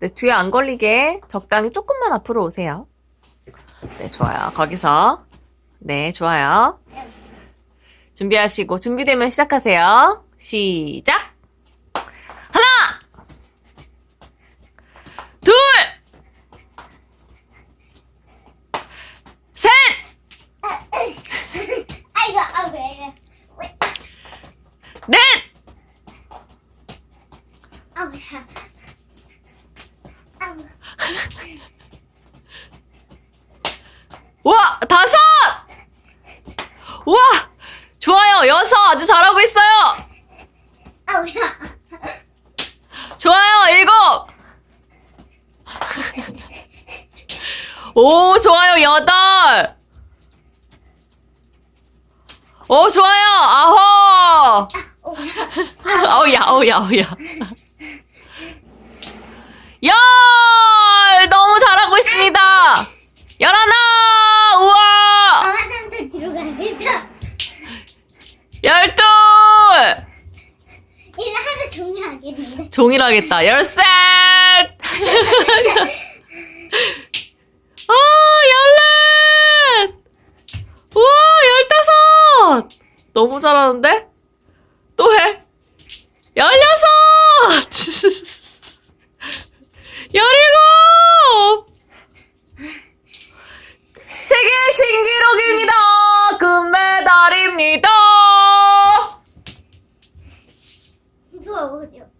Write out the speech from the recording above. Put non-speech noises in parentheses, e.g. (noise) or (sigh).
네, 뒤에 안 걸리게 적당히 조금만 앞으로 오세요. 네, 좋아요. 거기서. 네, 좋아요. 준비하시고, 준비되면 시작하세요. 시작! 하나! 둘! 셋! 아이고, 아이고, 아이고. 넷! 아이고, 야. (laughs) 아이고. 와, 다섯! 와! 좋아요. 여섯. 아주 잘하고 있어요. 야. 좋아요. 일곱. 오, 좋아요. 여덟. 오, 좋아요. 아홉. (laughs) 아우야, 아우야, 아우야. 열! 종일하겠다. 열셋! 어, (laughs) 열넷! 우와, 열다섯! 너무 잘하는데? 또 해. 열여섯! (laughs) 열일곱! 세계 신기록입니다! 금메달입니다! Tủ.